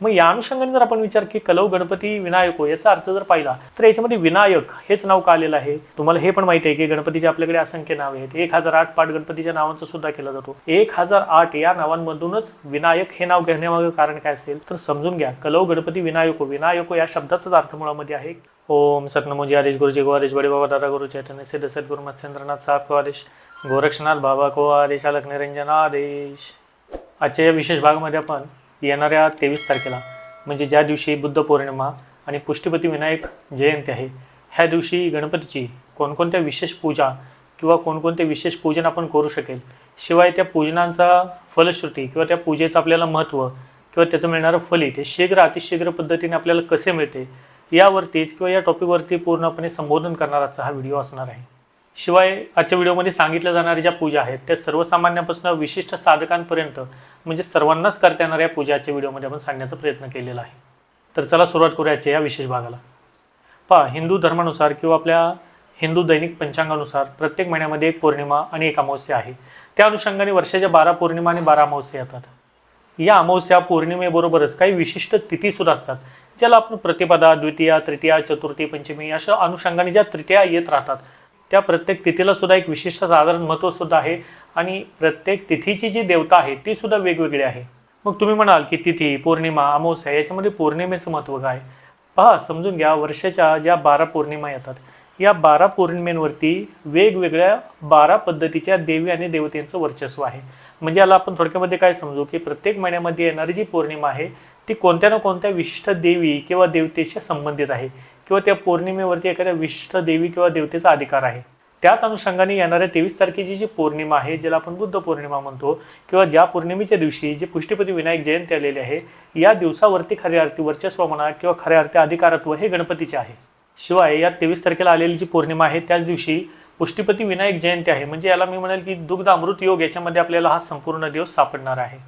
मग या अनुषंगाने जर आपण विचार की कलव गणपती विनायको हो, याचा अर्थ जर पाहिला तर याच्यामध्ये विनायक हेच नाव का आलेलं आहे? तुम्हाला हे पण माहिती आहे की गणपतीचे आपल्याकडे असंख्य नावे आहेत. एक हजार आठ पाठ गणपतीच्या नावांचा सुद्धा केला जातो. एक हजार आठ या नावांमधूनच विनायक हे नाव घेण्यामागे कारण काय असेल? तर समजून घ्या कलव गणपती विनायको हो, विनायको हो या शब्दाचाच अर्थ मुळामध्ये आहे. ओम सतनमोजी आदेश गुरुजी गोवारेश बडे बाबा दादा गुरु चैतन्य सिद्ध सद्गुरु मत्स्येंद्रनाथ साहब को आदेश गोरक्षनाथ बाबा को आदेश अलक निरंजन आदेश आजच्या या विशेष भागामध्ये आपण येणाऱ्या तेवीस तारखेला म्हणजे ज्या दिवशी बुद्ध पौर्णिमा आणि पुष्टीपती विनायक जयंती आहे ह्या दिवशी गणपतीची कोणकोणत्या विशेष पूजा किंवा कोणकोणते विशेष पूजन आपण करू शकेल शिवाय त्या पूजनांचा फलश्रुती किंवा त्या पूजेचं आपल्याला महत्त्व किंवा त्याचं मिळणारं फलित हे शीघ्र अतिशीघ्र पद्धतीने आपल्याला कसे मिळते यावरतीच किंवा या टॉपिकवरती पूर्णपणे संबोधन करणाराचा हा व्हिडिओ असणार आहे. शिवाय आजच्या व्हिडिओमध्ये सांगितल्या जाणाऱ्या ज्या पूजा आहेत त्या सर्वसामान्यापासून विशिष्ट साधकांपर्यंत म्हणजे सर्वांनाच करता येणाऱ्या पूजा आजच्या व्हिडिओमध्ये आपण सांगण्याचा प्रयत्न केलेला आहे. तर चला सुरुवात करूया आजच्या या विशेष भागाला. पहा हिंदू धर्मानुसार किंवा आपल्या हिंदू दैनिक पंचांगानुसार प्रत्येक महिन्यामध्ये एक पौर्णिमा आणि एक अमावस्या आहे. त्या अनुषंगाने वर्षाच्या बारा पौर्णिमा आणि बारा अमावस्या येतात. या अमावस्या पौर्णिमेबरोबरच काही विशिष्ट तिथीसुद्धा असतात ज्याला आपण प्रतिपदा द्वितीया तृतीया चतुर्थी पंचमी अशा अनुषंगाने ज्या तृतीया येत राहतात त्या प्रत्येक तिथीला सुद्धा एक विशिष्ट साधारण महत्त्व सुद्धा आहे. आणि प्रत्येक तिथीची जी देवता आहे ती सुद्धा वेगवेगळी आहे. मग तुम्ही म्हणाल की तिथी पौर्णिमा अमावस्या याच्यामध्ये पौर्णिमेचं महत्त्व काय? पहा समजून घ्या वर्षाच्या ज्या बारा पौर्णिमा येतात या बारा पौर्णिमेंवरती वेगवेगळ्या बारा पद्धतीच्या देवी आणि देवतेंचं वर्चस्व आहे. म्हणजे याला आपण थोडक्यामध्ये काय समजू की प्रत्येक महिन्यामध्ये येणारी जी पौर्णिमा आहे ती कोणत्या ना कोणत्या विशिष्ट देवी किंवा देवतेशी संबंधित आहे. किंवा त्या पौर्णिमेवरती एखाद्या विशिष्ट देवी किंवा देवतेचा अधिकार आहे. त्याच अनुषंगाने येणाऱ्या तेवीस तारखेची जी पौर्णिमा आहे ज्याला आपण बुद्ध पौर्णिमा म्हणतो किंवा ज्या पौर्णिमेच्या दिवशी जे पुष्टीपती विनायक जयंती आलेली आहे या दिवसावरती खऱ्या अर्थी वर्चस्व म्हणा किंवा खऱ्या अर्थी अधिकारत्व हे गणपतीचे आहे. शिवाय या तेवीस तारखेला आलेली जी पौर्णिमा आहे त्याच दिवशी पुष्टीपती विनायक जयंती आहे. म्हणजे याला मी म्हणेल की दुग्ध अमृत योग याच्यामध्ये आपल्याला हा संपूर्ण दिवस सापडणार आहे.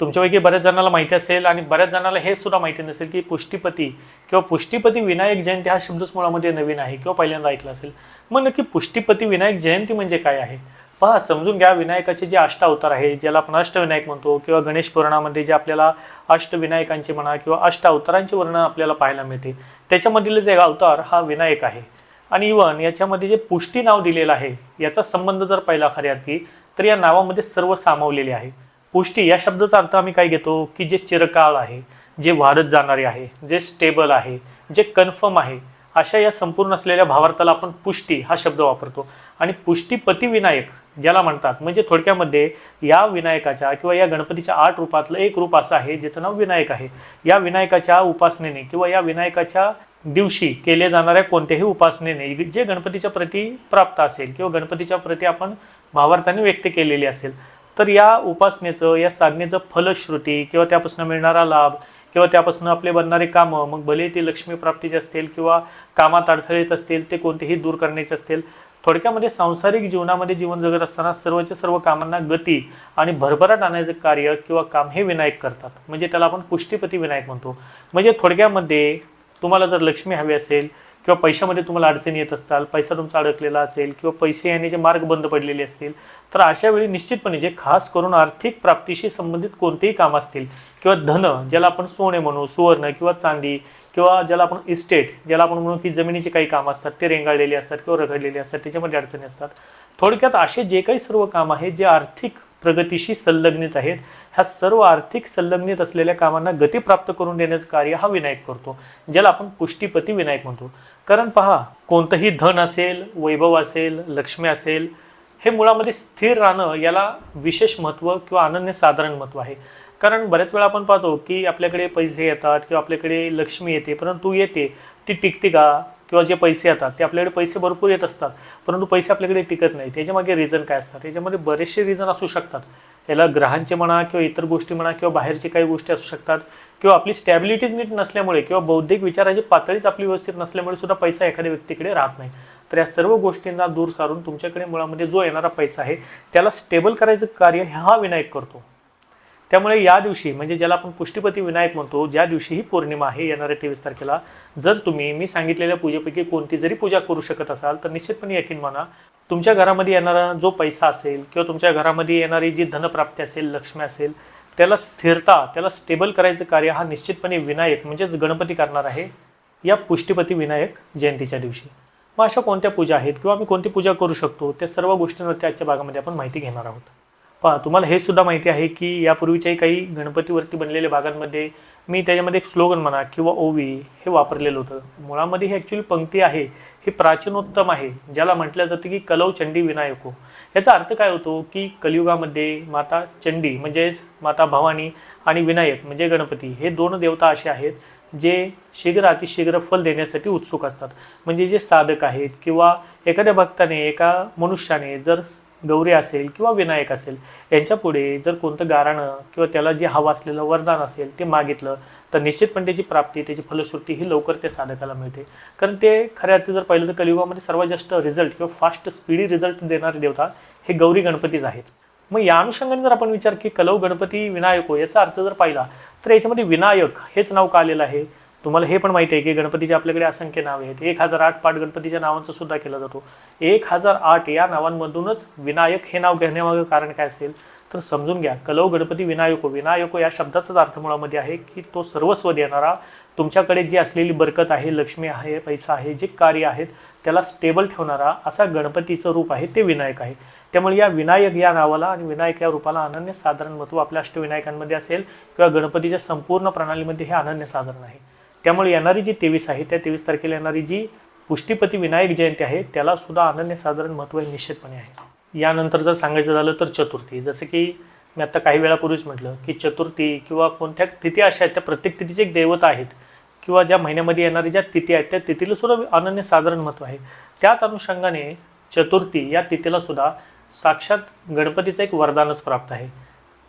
तुमच्यापैकी बऱ्याच जणांना माहिती असेल आणि बऱ्याच जणांना हे सुद्धा माहिती नसेल की पुष्टीपती किंवा पुष्टीपती विनायक जयंती हा शब्दच मुळामध्ये नवीन आहे किंवा पहिल्यांदा ऐकला असेल. मग नक्की पुष्टीपती विनायक जयंती म्हणजे काय आहे? पहा समजून घ्या विनायकाचे जे अष्टावतार आहे ज्याला आपण अष्टविनायक म्हणतो किंवा गणेश पुराणामध्ये जे आपल्याला अष्टविनायकांचे म्हणा किंवा अष्ट अवतारांचे वर्णन आपल्याला पाहायला मिळते. त्याच्यामधील जे अवतार हा विनायक आहे. आणि इवन याच्यामध्ये जे पुष्टी नाव दिलेलं आहे याचा संबंध जर पाहिला खऱ्या अर्थी तर या नावामध्ये सर्व सामावलेले आहे. पुष्टी या शब्दाचा अर्थ आम्ही काय घेतो? की जे चिरकाळ आहे जे वाढत जाणारे आहे जे स्टेबल आहे जे कन्फर्म आहे अशा या संपूर्ण असलेल्या भावार्थाला आपण पुष्टी हा शब्द वापरतो. आणि पुष्टीपती विनायक ज्याला म्हणतात म्हणजे थोडक्यामध्ये या विनायकाच्या किंवा या गणपतीच्या आठ रूपातलं एक रूप असं आहे ज्याचं नाव विनायक आहे. या विनायकाच्या उपासनेने किंवा या विनायकाच्या दिवशी केल्या जाणाऱ्या कोणत्याही उपासनेने जे गणपतीच्या प्रती प्राप्त असेल किंवा गणपतीच्या प्रती आपण भावार्थाने व्यक्त केलेली असेल तर या उपासनेचं या साधनेचं फलश्रुती किंवा त्यापासून मिळणारा लाभ किंवा त्यापासून आपले बनणारे कामं मग भले ते लक्ष्मी प्राप्तीचे असतील किंवा कामात अडथळे येत असतील ते कोणतेही दूर करण्याचे असतील थोडक्यामध्ये सांसारिक जीवनामध्ये जीवन जगत असताना सर्वच्या सर्व कामांना गती आणि भरभराट आणायचं कार्य किंवा काम हे विनायक करतात. म्हणजे त्याला आपण पुष्टीपती विनायक म्हणतो. म्हणजे थोडक्यामध्ये तुम्हाला जर लक्ष्मी हवी असेल किंवा पैशामध्ये तुम्हाला अडचणी येत असताल पैसा तुमचा अडकलेला असेल किंवा पैसे येण्याचे मार्ग बंद पडलेले असतील तर अशा वेळी निश्चितपणे जे खास करून आर्थिक प्राप्तीशी संबंधित कोणतेही काम असतील किंवा धन ज्याला आपण सोने म्हणू सुवर्ण किंवा चांदी किंवा ज्याला आपण इस्टेट ज्याला आपण म्हणू की जमिनीचे काही काम असतात ते रेंगाळलेले असतात किंवा रखडलेले असतात त्याच्यामध्ये अडचणी असतात. थोडक्यात असे जे काही सर्व काम आहेत जे आर्थिक प्रगतीशी संलग्नित आहेत ह्या सर्व आर्थिक संलग्नित असलेल्या कामांना गती प्राप्त करून देण्याचं कार्य हा विनायक करतो ज्याला आपण पुष्टीपती विनायक म्हणतो. कारण पहा कोणतंही धन असेल वैभव असेल लक्ष्मी असेल हे मुळामध्ये स्थिर राहणं याला विशेष महत्त्व किंवा अनन्य साधारण महत्त्व आहे. कारण बऱ्याच वेळा आपण पाहतो की आपल्याकडे पैसे येतात किंवा आपल्याकडे लक्ष्मी येते परंतु येते ती टिकते का? किंवा जे पैसे येतात ते आपल्याकडे पैसे भरपूर येत असतात परंतु पैसे आपल्याकडे टिकत नाही. त्याच्यामागे रिझन काय असतात? याच्यामध्ये बरेचसे रिझन असू शकतात. याला ग्रहांचे म्हणा किंवा इतर गोष्टी म्हणा किंवा बाहेरचे काही गोष्टी असू शकतात. किंवा आपली स्टॅबिलिटीज नीट नसल्यामुळे किंवा बौद्धिक विचाराची पातळीच आपली व्यवस्थित नसल्यामुळे सुद्धा पैसा एखाद्या व्यक्तीकडे राहत नाही. तर या सर्व गोष्टींना दूर सारून तुमच्याकडे मुळामध्ये जो येणारा पैसा आहे त्याला स्टेबल करायचं कार्य हा विनायक करतो. त्यामुळे या दिवशी म्हणजे ज्याला आपण पुष्टीपती विनायक म्हणतो ज्या दिवशी ही पौर्णिमा आहे येणाऱ्या तेवीस तारखेला जर तुम्ही मी सांगितलेल्या पूजेपैकी कोणती जरी पूजा करू शकत असाल तर निश्चितपणे यकीन म्हणा तुमच्या घरामध्ये येणारा जो पैसा असेल किंवा तुमच्या घरामध्ये येणारी जी धनप्राप्ती असेल लक्ष्मी असेल त्याला स्थिरता त्याला स्टेबल करायचं कार्य हा निश्चितपणे विनायक म्हणजेच गणपती करणार आहे या पुष्टीपती विनायक जयंतीच्या दिवशी. मग अशा कोणत्या पूजा आहेत किंवा आम्ही कोणती पूजा करू शकतो? त्या सर्व गोष्टींवरती आजच्या भागामध्ये आपण माहिती घेणार आहोत. पहा तुम्हाला हे सुद्धा माहिती आहे की यापूर्वीच्याही काही गणपतीवरती बनलेल्या भागांमध्ये मी त्याच्यामध्ये एक स्लोगन म्हणा किंवा ओवी हे वापरलेलं होतं. मुळामध्ये ही ॲक्च्युली पंक्ती आहे ही प्राचीनोत्तम आहे ज्याला म्हटलं जातं की कलव चंडी विनायको. याचा अर्थ काय होतो की कलियुगामध्ये माता चंडी म्हणजेच माता भवानी आणि विनायक म्हणजे गणपती हे दोन देवता असे आहेत जे शीघ्र अतिशीघ्र फल देण्यासाठी उत्सुक असतात. म्हणजे जे साधक आहेत किंवा एखाद्या भक्ताने एका मनुष्याने जर गौरी असेल किंवा विनायक असेल यांच्यापुढे जर कोणतं गाराणं किंवा त्याला जे हवं असलेलं वरदान असेल ते मागितलं तर निश्चितपणे त्याची प्राप्ती त्याची फलश्रुती ही लवकर त्या साधकाला मिळते. कारण ते खऱ्या अर्थी जर पाहिलं तर कलियुगामध्ये सर्वात जास्त रिझल्ट किंवा फास्ट स्पीडी रिझल्ट देणारे देवता हे गौरी गणपतीच आहेत. मग या अनुषंगाने जर आपण विचार की कलव गणपती विनायको हो, याचा अर्थ जर पाहिला तर याच्यामध्ये विनायक हेच नाव का आलेलं आहे? तुम्हाला हे पण माहिती आहे की गणपतीचे आपल्याकडे असंख्य नावे आहेत. एक हजार आठ पाठ गणपतीच्या नावांचा सुद्धा केला जातो. एक हजार आठ या नावांमधूनच विनायक हे नाव घेण्यामागं कारण काय असेल? तर समजून घ्या. कलव गणपती विनायको. विनायको या शब्दाचाच अर्थ मुळामध्ये आहे की तो सर्वस्व देणारा तुमच्याकडे जी असलेली बरकत आहे लक्ष्मी आहे पैसा आहे जे कार्य आहेत त्याला स्टेबल ठेवणारा असा गणपतीचं रूप आहे ते विनायक आहे. त्यामुळे या विनायक या नावाला आणि विनायक या रूपाला अनन्य साधारण महत्त्व आपल्या अष्टविनायकांमध्ये असेल किंवा गणपतीच्या संपूर्ण प्रणालीमध्ये हे अनन्य साधारण आहे. त्यामुळे येणारी जी तेवीस आहे त्या तेवीस तारखेला येणारी जी पुष्टीपती विनायक जयंती आहे त्याला सुद्धा अनन्य साधारण महत्त्व हे निश्चितपणे आहे. यानंतर जर सांगायचं झालं तर चतुर्थी. जसं की मी आता काही वेळापूर्वीच म्हटलं की चतुर्थी किंवा कोणत्या तिथी अशा आहेत त्या प्रत्येक तिथीचे एक देवता आहेत किंवा ज्या महिन्यामध्ये येणाऱ्या ज्या तिथी आहेत त्या तिथीला सुद्धा अनन्य साधारण महत्त्व आहे. त्याच अनुषंगाने चतुर्थी या तिथीला सुद्धा साक्षात गणपतीचं एक वरदानच प्राप्त आहे.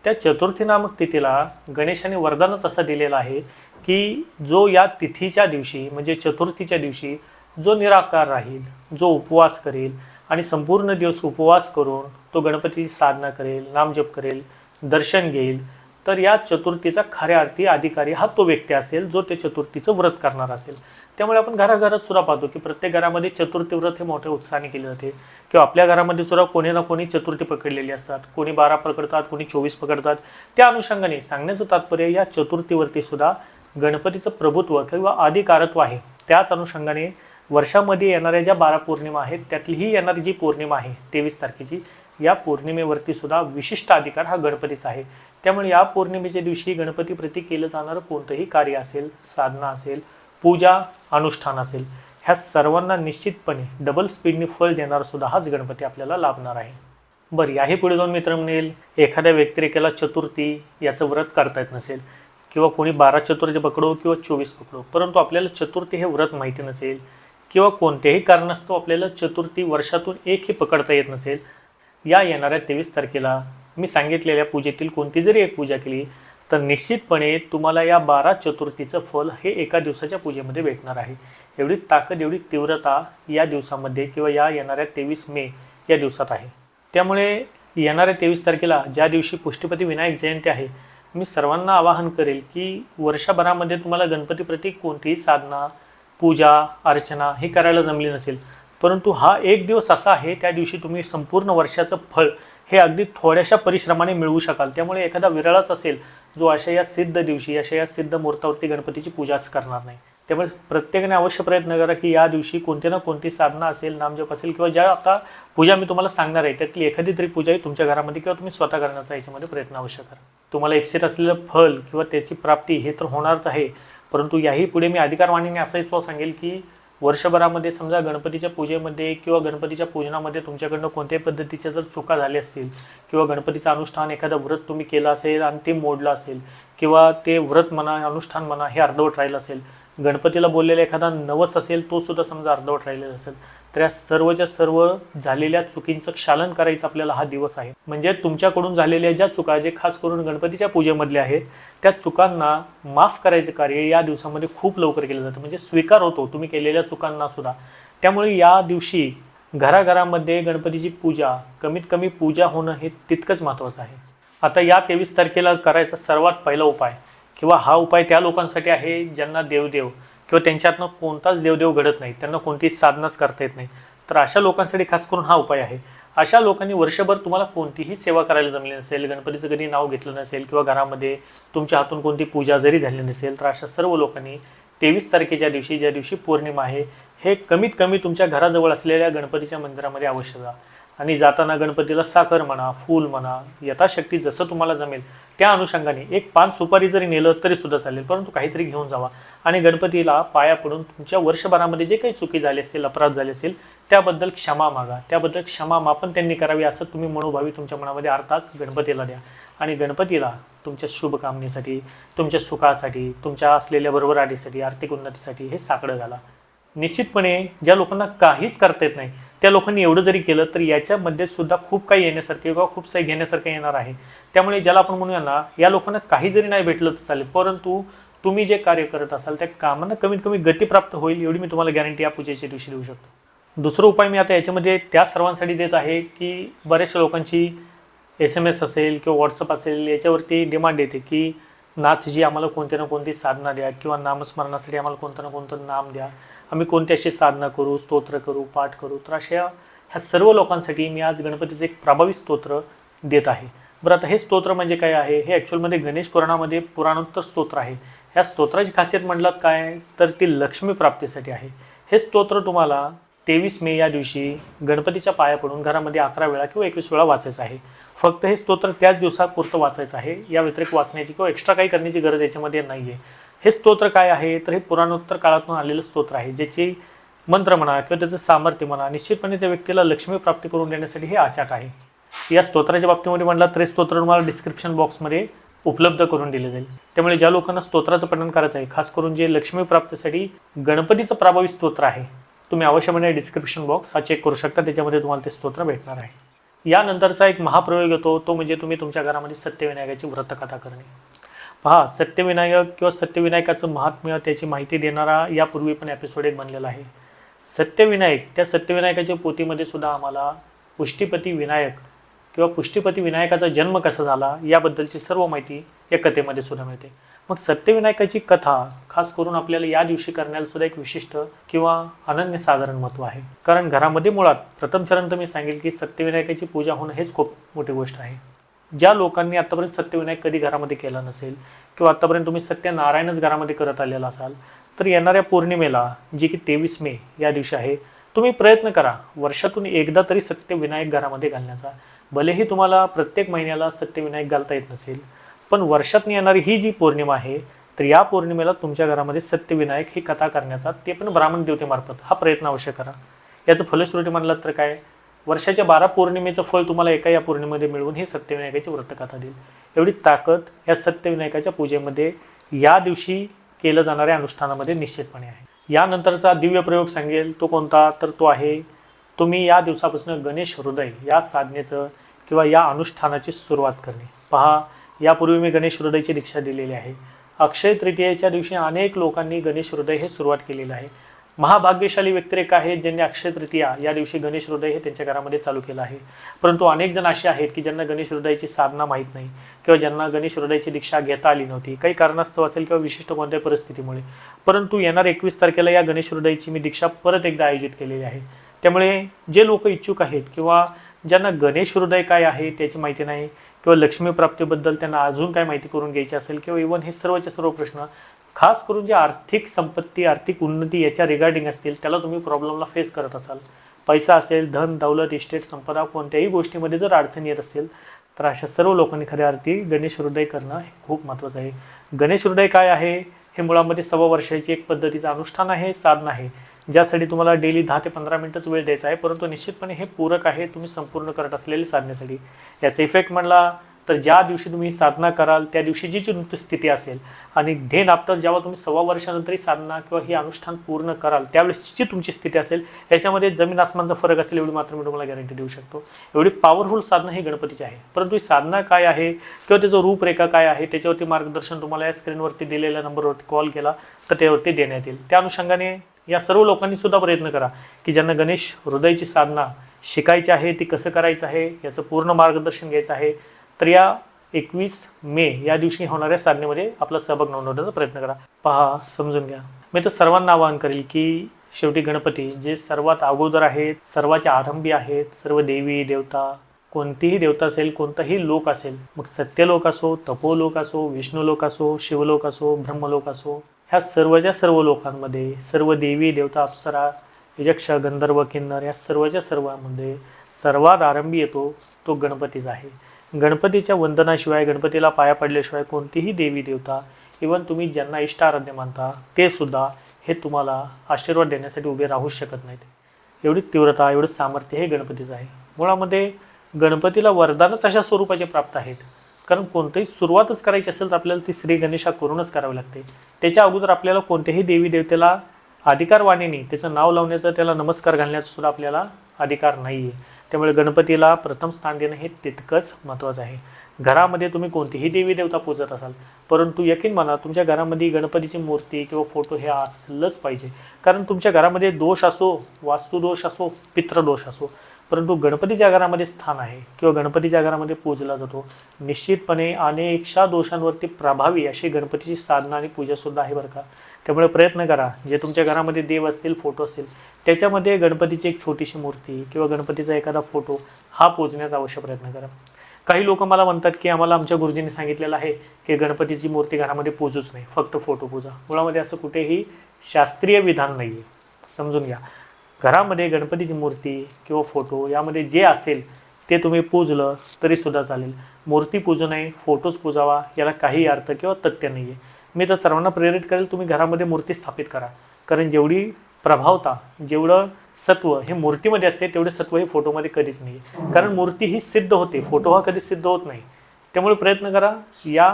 त्या चतुर्थी नामक तिथीला गणेशाने वरदानच असं दिलेलं आहे की जो या तिथीच्या दिवशी म्हणजे चतुर्थीच्या दिवशी जो निराकार राहील जो उपवास करेल आणि संपूर्ण दिवस उपवास करून तो गणपतीची साधना करेल नामजप करेल दर्शन घेईल. तर या चतुर्थीचा खऱ्या अर्थी अधिकारी हा तो व्यक्ती असेल जो ते चतुर्थीचं व्रत करणार असेल. त्यामुळे आपण घराघरात सुद्धा पाहतो की प्रत्येक घरामध्ये चतुर्थी व्रत हे मोठ्या उत्साहाने केले जाते. किंवा आपल्या घरामध्ये सुद्धा कोणी ना कोणी चतुर्थी पकडलेली असतात. कोणी बारा पकडतात कोणी चोवीस पकडतात. त्या अनुषंगाने सांगण्याचं तात्पर्य या चतुर्थीवरती सुद्धा गणपतीचं प्रभुत्व किंवा अधिकारत्व आहे. त्याच अनुषंगाने वर्षामध्ये येणाऱ्या ज्या बारा पौर्णिमा आहेत त्यातली ही येणारी जी पौर्णिमा आहे तेवीस तारखेची या पौर्णिमेवरती सुद्धा विशिष्ट अधिकार हा गणपतीचा आहे. त्यामुळे या पौर्णिमेच्या दिवशी गणपतीप्रती केलं जाणारं कोणतंही कार्य असेल साधना असेल पूजा अनुष्ठान असेल ह्या सर्वांना निश्चितपणे डबल स्पीडने फळ देणारा सुद्धा हाच गणपती आपल्याला लाभणार आहे. बरं याही पुढे जाऊन मित्र म्हणेल एखाद्या व्यक्तिरेखेला चतुर्थी याचं व्रत करता येत नसेल किंवा कोणी बारा चतुर्थी पकडो किंवा चोवीस पकडो परंतु आपल्याला चतुर्थी हे व्रत माहिती नसेल किंवा कोणतेही कारणास्तव आपल्याला चतुर्थी वर्षातून एकही पकडता येत नसेल या येणाऱ्या तेवीस तारखेला मी सांगितलेल्या पूजेतील कोणती जरी एक पूजा केली तर निश्चितपणे तुम्हाला या बारा चतुर्थीचं फल हे एका दिवसाच्या पूजेमध्ये भेटणार आहे. एवढी ताकद एवढी तीव्रता या दिवसामध्ये किंवा या येणाऱ्या तेवीस मे या दिवसात आहे. त्यामुळे येणाऱ्या तेवीस तारखेला ज्या दिवशी पुष्टीपती विनायक जयंती आहे मी सर्वांना आवाहन करेल की वर्षभरामध्ये तुम्हाला गणपतीप्रती कोणतीही साधना पूजा अर्चना हे करायला जमली नसेल. परंतु हा एक दिवस असा आहे त्या दिवशी तुम्ही संपूर्ण वर्षाचं फळ हे अगदी थोड्याशा परिश्रमाने मिळवू शकाल. त्यामुळे एखादा विरळच असेल जो अशा या सिद्ध दिवशी अशा या सिद्ध मुहूर्तावरती गणपतीची पूजाच करणार नाही. त्यामुळे प्रत्येकाने अवश्य प्रयत्न करा की या दिवशी कोणती ना कोणती साधना असेल नामजप असेल किंवा ज्या आता पूजा मी तुम्हाला सांगणार आहे त्यातली एखादी तरी पूजाही तुमच्या घरामध्ये किंवा तुम्ही स्वतः करण्याचा याच्यामध्ये प्रयत्न अवश्य करा. तुम्हाला इप्सित असलेलं फल किंवा त्याची प्राप्ती हे तर होणारच आहे. परंतु याही पुढे मी अधिकारवाणीने असंही स्व सांगेल की वर्षभरामध्ये समजा गणपतीच्या पूजेमध्ये किंवा गणपतीच्या पूजनामध्ये तुमच्याकडनं कोणत्याही पद्धतीच्या जर चुका झाल्या असतील किंवा गणपतीचं अनुष्ठान एखादं व्रत तुम्ही केलं असेल आणि ते मोडलं असेल किंवा ते व्रत म्हणा अनुष्ठान म्हणा हे अर्धवट राहिलं असेल गणपतीला बोललेला एखादा नवस असेल तो सुद्धा समजा अर्धवट राहिलेला असेल तर या सर्वच्या सर्व झालेल्या चुकींचं क्षालन करायचं आपल्याला हा दिवस आहे. म्हणजे तुमच्याकडून झालेल्या ज्या चुका जे खास करून गणपतीच्या पूजेमधल्या आहेत त्या चुकांना माफ करायचं कार्य या दिवसामध्ये खूप लवकर केलं जातं. म्हणजे स्वीकार होतो तुम्ही केलेल्या चुकांना सुद्धा. त्यामुळे या दिवशी घराघरामध्ये गणपतीची पूजा कमीत कमी पूजा होणं हे तितकंच महत्त्वाचं आहे. आता या तेवीस तारखेला करायचा सर्वात पहिला उपाय किंवा हा उपाय त्या लोकांसाठी आहे ज्यांना देवदेव किंवा त्यांच्यातनं कोणताच देवदेव घडत नाही त्यांना कोणतीच साधनाच करता येत नाही. तर अशा लोकांसाठी खास करून हा उपाय आहे. अशा लोकांनी वर्षभर तुम्हाला कोणतीही सेवा करायला जमली नसेल गणपतीचं कधी नाव घेतलं नसेल किंवा घरामध्ये तुमच्या हातून कोणती पूजा जरी झाली नसेल तर अशा सर्व लोकांनी तेवीस तारखेच्या दिवशी ज्या दिवशी पौर्णिमा आहे हे कमीत कमी तुमच्या घराजवळ असलेल्या गणपतीच्या मंदिरामध्ये अवश्य जा. आणि जाताना गणपतीला साखर म्हणा फूल म्हणा यथाशक्ती जसं तुम्हाला जमेल त्या अनुषंगाने एक पान सुपारी जरी नेलं तरी सुद्धा चालेल परंतु काहीतरी घेऊन जावा. आणि गणपतीला पाया पडून तुमच्या वर्षभरामध्ये जे काही चुकी झाली असतील अपराध झाले असेल त्याबद्दल क्षमा मागा. त्याबद्दल क्षमा मापन त्यांनी करावी असं तुम्ही मनोभावी तुमच्या मनामध्ये. अर्थात गणपतीला द्या. आणि गणपतीला तुमच्या शुभकामनेसाठी तुमच्या सुखासाठी तुमच्या असलेल्या बरोबराडीसाठी आर्थिक उन्नतीसाठी हे साकडं घाला. निश्चितपणे ज्या लोकांना काहीच करता येत नाही त्या लोकांनी एवढं जरी केलं तर याच्यामध्ये सुद्धा खूप काही येण्यासारखे किंवा खूप काही घेण्यासारखं येणार आहे. त्यामुळे ज्याला आपण म्हणूया ना या लोकांना काही जरी नाही भेटलं तर चालेल परंतु तुम्ही जे कार्य करत असाल त्या कामांना कमीत कमी गती प्राप्त होईल एवढी मी तुम्हाला गॅरंटी या पूजेच्या दिवशी देऊ शकतो. दुसरा उपाय मी आता याच्यामध्ये त्या सर्वांसाठी देत आहे की बऱ्याचशा लोकांची एस एम एस असेल किंवा व्हॉट्सअप असेल याच्यावरती डिमांड येते की नाथजी आम्हाला कोणत्या ना कोणती साधना द्या किंवा नामस्मरणासाठी आम्हाला कोणतं ना कोणतं नाम द्या. आम्ही कोणती अशी साधना करू स्तोत्र करू पाठ करू. तर अशा ह्या सर्व लोकांसाठी मी आज गणपतीचं एक प्रभावी स्तोत्र देत आहे. बरं आता हे स्तोत्र म्हणजे काय आहे? हे ॲक्च्युअलमध्ये गणेश पुराणामध्ये पुराणोत्तर स्तोत्र आहे. ह्या स्तोत्राची खासियत म्हटलात काय? तर ती लक्ष्मी प्राप्तीसाठी आहे. हे स्तोत्र तुम्हाला तेवीस मे या दिवशी गणपतीच्या पाया पडून घरामध्ये अकरा वेळा किंवा एकवीस वेळा वाचायचं आहे. फक्त हे स्तोत्र त्याच दिवसात पुरतं वाचायचं आहे. या व्यतिरिक्त वाचण्याची किंवा एक्स्ट्रा काही करण्याची गरज याच्यामध्ये नाही आहे हे स्तोत्र काय आहे? तर हे पुराणोत्तर काळातून आलेलं स्तोत्र आहे ज्याची मंत्र म्हणा किंवा त्याचं सामर्थ्य म्हणा निश्चितपणे त्या व्यक्तीला लक्ष्मी प्राप्ती करून देण्यासाठी हे आचाट आहे. या स्तोत्राच्या बाबतीमध्ये म्हटलं तर हे स्तोत्र तुम्हाला डिस्क्रिप्शन बॉक्समध्ये उपलब्ध करून दिले जाईल. त्यामुळे ज्या लोकांना स्तोत्राचं पठण करायचं आहे खास करून जे लक्ष्मी प्राप्तीसाठी गणपतीचं प्रभावी स्तोत्र आहे तुम्ही अवश्यपणे डिस्क्रिप्शन बॉक्स हा चेक करू शकता. त्याच्यामध्ये तुम्हाला ते स्तोत्र भेटणार आहे. यानंतरचा एक महाप्रयोग येतो तो म्हणजे तुम्ही तुमच्या घरामध्ये सत्यविनायकाची व्रतकथा करणे. पहा सत्यविनायक किंवा सत्यविनायकाचं महात्म्य त्याची माहिती देणारा यापूर्वी पण एपिसोड एक बनलेला आहे. सत्यविनायक त्या सत्यविनायकाच्या पोथीमध्ये सुद्धा आम्हाला पुष्टीपती विनायक किंवा पुष्टीपती विनायकाचा जन्म कसा झाला याबद्दलची सर्व माहिती या कथेमध्ये सुद्धा मिळते. मग सत्यविनायकाची कथा खास करून आपल्याला या दिवशी करण्याला सुद्धा एक विशिष्ट किंवा अनन्यसाधारण महत्त्व आहे. कारण घरामध्ये मुळात प्रथम चरण तर मी सांगेल की सत्यविनायकाची पूजा होणं हेच खूप मोठी गोष्ट आहे. ज्या लोकांनी आतापर्यंत सत्यविनायक कधी घरामध्ये केला नसेल किंवा आतापर्यंत तुम्ही सत्यनारायणच घरामध्ये करत आलेला असाल तर येणाऱ्या पौर्णिमेला जी की तेवीस मे या दिवशी आहे तुम्ही प्रयत्न करा वर्षातून एकदा तरी सत्यविनायक घरामध्ये घालण्याचा. भलेही तुम्हाला प्रत्येक महिन्याला सत्यविनायक घालता येत नसेल पण वर्षातून येणारी ही जी पौर्णिमा आहे तर या पौर्णिमेला तुमच्या घरामध्ये सत्यविनायक ही कथा करण्याचा ते पण ब्राह्मण देवतेमार्फत हा प्रयत्न अवश्य करा. याचं फलश्रुती म्हणलात तर काय? वर्षाच्या बारा पौर्णिमेचं फळ तुम्हाला एका या पौर्णिमेमध्ये मिळवून ही सत्यविनायकाची व्रतकथा देईल. एवढी ताकद या सत्यविनायकाच्या पूजेमध्ये या दिवशी केलं जाणाऱ्या अनुष्ठानामध्ये निश्चितपणे आहे. यानंतरचा दिव्य प्रयोग सांगेल तो कोणता? तर तो आहे तुम्ही या दिवसापासून गणेश हृदय या साधनेचं किंवा या अनुष्ठानाची सुरुवात करणे. पहा यापूर्वी मी गणेश हृदयची दीक्षा दिलेली आहे. अक्षय तृतीयेच्या दिवशी अनेक लोकांनी गणेश हृदय हे सुरुवात केलेलं आहे. महाभाग्यशाली व्यक्तिरेख आहेत ज्यांनी अक्षय तृतीया या दिवशी गणेश हृदय हे त्यांच्या घरामध्ये चालू केलं आहे. परंतु अनेक जण असे आहेत की ज्यांना गणेश हृदयाची साधना माहीत नाही किंवा ज्यांना गणेश हृदयाची दीक्षा घेता आली नव्हती. काही कारणास्तव असेल किंवा विशिष्ट कोणत्या परिस्थितीमुळे. परंतु येणार एकवीस तारखेला या गणेश हृदयाची मी दीक्षा परत एकदा आयोजित केलेली आहे. त्यामुळे जे लोक इच्छुक आहेत किंवा ज्यांना गणेश हृदय काय आहे त्याची माहिती नाही किंवा लक्ष्मी प्राप्तीबद्दल त्यांना अजून काय माहिती करून घ्यायची असेल किंवा इव्हन हे सर्वचे सर्व प्रश्न खास करून जे आर्थिक संपत्ती आर्थिक उन्नती याच्या रिगार्डिंग असतील त्याला तुम्ही प्रॉब्लेमला फेस करत असाल. पैसा असेल धन दौलत इस्टेट संपदा कोणत्याही गोष्टीमध्ये जर अडचण येत असेल तर अशा सर्व लोकांनी खऱ्या अर्थी गणेश हृदय करणं हे खूप महत्त्वाचं आहे. गणेश हृदय काय आहे? हे मुळामध्ये सव्वा वर्षाची एक पद्धतीचं अनुष्ठान आहे साधन आहे. ज्यासाठी तुम्हाला डेली दहा ते पंधरा मिनटंच वेळ द्यायचा आहे परंतु निश्चितपणे हे पूरक आहे तुम्ही संपूर्ण करत असलेले साधण्यासाठी. याचा इफेक्ट म्हणला तर ज्या दिवशी तुम्ही साधना कराल त्या दिवशीची जी स्थिती असेल आणि धेन आफ्टर जेव्हा तुम्ही सव्वा वर्षानंतर ही साधना किंवा ही अनुष्ठान पूर्ण कराल त्यावेळेसची जी तुमची स्थिती असेल याच्यामध्ये जमीन आसमानचा फरक असेल एवढी मात्र मी तुम्हाला गॅरंटी देऊ शकतो. एवढी पॉवरफुल साधना ही गणपतीची आहे. परंतु ही साधना काय आहे किंवा त्याचं रूपरेखा काय आहे त्याच्यावरती मार्गदर्शन तुम्हाला या स्क्रीनवरती दिलेल्या नंबरवरती कॉल केला तर त्यावरती देण्यात येईल. त्या अनुषंगाने या सर्व लोकांनी सुद्धा प्रयत्न करा की ज्यांना गणेश हृदयाची साधना शिकायची आहे ती कसं करायचं आहे याचं पूर्ण मार्गदर्शन घ्यायचं आहे तर या एकवीस मे या दिवशी होणाऱ्या साधनेमध्ये आपला सहभाग नोंदवण्याचा प्रयत्न करा. पहा समजून घ्या. मी तर सर्वांना आवाहन करेल की शेवटी गणपती जे सर्वात अगोदर आहेत सर्वाच्या आरंभी आहेत सर्व देवी देवता कोणतीही देवता असेल कोणताही लोक असेल मग सत्यलोक असो तपोलोक असो विष्णू लोक असो शिवलोक असो ब्रह्मलोक असो ह्या सर्वच्या सर्व लोकांमध्ये सर्व देवी देवता अप्सरा यक्ष गंधर्व किन्नर या सर्वच्या सर्वांमध्ये सर्वात आरंभी येतो तो गणपतीच आहे. गणपतीच्या वंदनाशिवाय गणपतीला पाया पडल्याशिवाय कोणतीही देवी देवता इवन तुम्ही ज्यांना इष्ट आराध्य मानता ते सुद्धा हे तुम्हाला आशीर्वाद देण्यासाठी उभे राहूच शकत नाहीत. एवढी तीव्रता एवढं सामर्थ्य हे गणपतीचं आहे. मुळामध्ये गणपतीला वरदानच अशा स्वरूपाचे प्राप्त आहेत. कारण कोणतीही सुरुवातच करायची असेल तर आपल्याला ती श्री गणेशा करूनच करावी लागते. त्याच्या अगोदर आपल्याला कोणत्याही देवी देवतेला अधिकारवाणीने त्याचं नाव लावण्याचा त्याला नमस्कार घालण्याचा सुद्धा आपल्याला अधिकार नाही आहे त्यामुळे गणपतीला प्रथम स्थान देणं हे तितकंच महत्त्वाचं आहे. घरामध्ये तुम्ही कोणतीही देवी देवता पूजत असाल परंतु यकीन म्हणा तुमच्या घरामध्ये गणपतीची मूर्ती किंवा फोटो हे असलंच पाहिजे. कारण तुमच्या घरामध्ये दोष असो वास्तुदोष असो पित्रदोष असो परंतु गणपतीच्या घरामध्ये स्थान आहे किंवा गणपतीच्या घरामध्ये पूजला जातो. निश्चितपणे अनेकशा दोषांवरती प्रभावी अशी गणपतीची साधना आणि पूजासुद्धा आहे बरं का. त्यामुळे प्रयत्न करा. जे तुमच्या घरामध्ये देव असतील फोटो असतील त्याच्यामध्ये गणपतीची एक छोटीशी मूर्ती किंवा गणपतीचा एखादा फोटो हा पूजण्याचा अवश्य प्रयत्न करा. काही लोक मला म्हणतात की आम्हाला आमच्या गुरुजींनी सांगितलेलं आहे की गणपतीची मूर्ती घरामध्ये पूजूच नाही फक्त फोटो पूजा. मुळामध्ये असं कुठेही शास्त्रीय विधान नाही आहे समजून घ्या. घरामध्ये गणपतीची मूर्ती किंवा फोटो यामध्ये जे असेल ते तुम्ही पूजलं तरीसुद्धा चालेल. मूर्ती पूजू नये फोटोज पूजावा याला काही अर्थ किंवा तथ्य नाही आहे मी तर सर्वांना प्रेरित करेल तुम्ही घरामध्ये मूर्ती स्थापित करा. कारण जेवढी प्रभावता जेवढं सत्व हे मूर्तीमध्ये असते तेवढे सत्व हे फोटोमध्ये कधीच नाही कारण मूर्ती ही सिद्ध होते फोटो हा कधी सिद्ध होत नाही. त्यामुळे प्रयत्न करा या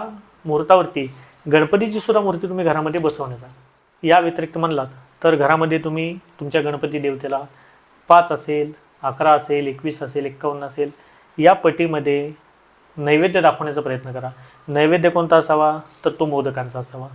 मुहूर्तावरती गणपतीची सुद्धा मूर्ती तुम्ही घरामध्ये बसवण्याचा. या व्यतिरिक्त म्हणलात तर घरामध्ये तुम्ही तुमच्या गणपती देवतेला पाच असेल अकरा असेल एकवीस असेल एक्कावन्न असेल या पटीमध्ये नैवेद्य दाखवण्याचा प्रयत्न करा. नैवेद्य कोणता असावा? तर तो मोदकांचा असावा.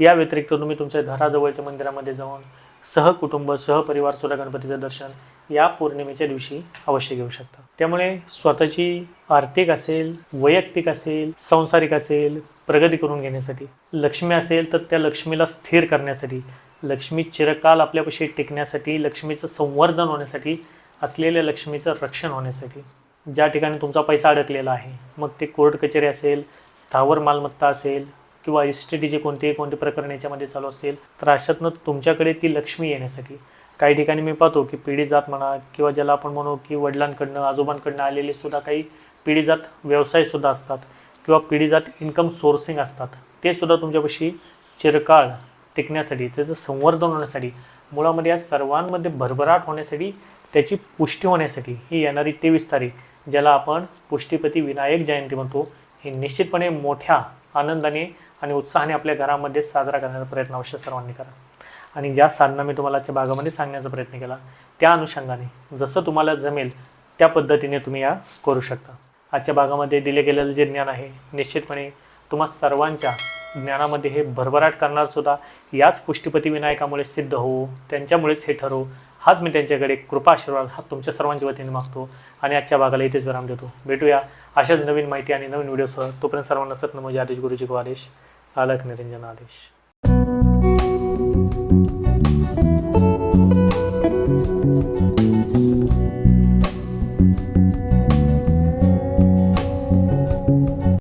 या व्यतिरिक्त तुम्ही तुमच्या घराजवळच्या मंदिरामध्ये जाऊन सहकुटुंब सहपरिवार सुद्धा गणपतीचं दर्शन या पौर्णिमेच्या दिवशी अवश्य घेऊ शकता. त्यामुळे स्वतःची आर्थिक असेल वैयक्तिक असेल सांसारिक असेल प्रगती करून घेण्यासाठी लक्ष्मी असेल तर त्या लक्ष्मीला स्थिर करण्यासाठी लक्ष्मी चिरकाल आपल्यापाशी टिकण्यासाठी लक्ष्मीचं संवर्धन होण्यासाठी असलेल्या लक्ष्मीचं रक्षण होण्यासाठी. ज्या ठिकाणी तुमचा पैसा अडकलेला आहे मग ते कोर्ट कचेरी असेल स्थावर मालमत्ता असेल किंवा इस्टेटीचे कोणतेही कोणते प्रकरण याच्यामध्ये चालू असेल तर अशातनं तुमच्याकडे ती लक्ष्मी येण्यासाठी. काही ठिकाणी मी पाहतो की पिढी जात म्हणा किंवा ज्याला आपण म्हणू की वडिलांकडनं आजोबांकडनं आलेले सुद्धा काही पिढीजात व्यवसायसुद्धा असतात किंवा पिढीजात इन्कम सोर्सिंग असतात ते सुद्धा तुमच्यापाशी चिरकाळ टिकण्यासाठी त्याचं संवर्धन होण्यासाठी मुळामध्ये या सर्वांमध्ये भरभराट होण्यासाठी त्याची पुष्टी होण्यासाठी ही येणारी तेवीस तारीख ज्याला आपण पुष्टीपती विनायक जयंती म्हणतो ही निश्चितपणे मोठ्या आनंदाने आणि उत्साहाने आपल्या घरामध्ये साजरा करण्याचा प्रयत्न अवश्य सर्वांनी करा. आणि ज्या साधना मी तुम्हाला आजच्या भागामध्ये सांगण्याचा प्रयत्न केला त्या अनुषंगाने जसं तुम्हाला जमेल त्या पद्धतीने तुम्ही या करू शकता. आजच्या भागामध्ये दिले गेलेलं जे ज्ञान आहे निश्चितपणे तुम्हा सर्वांच्या ज्ञानामध्ये हे भरभराट करणारसुद्धा याच पुष्टीपती विनायकामुळे सिद्ध होऊ त्यांच्यामुळेच हे ठरवू हाच मी त्यांच्याकडे कृपा आशीर्वाद हा तुमच्या सर्वांच्या वतीने मागतो आणि आजच्या भागाला इथेच विराम देतो. भेटूया अशाच नवीन माहिती आणि नवीन व्हिडिओसह. तोपर्यंत सर्वांना सत्नमोजी आदेश गुरुजी को आदेश आलक निरंजन आदेश.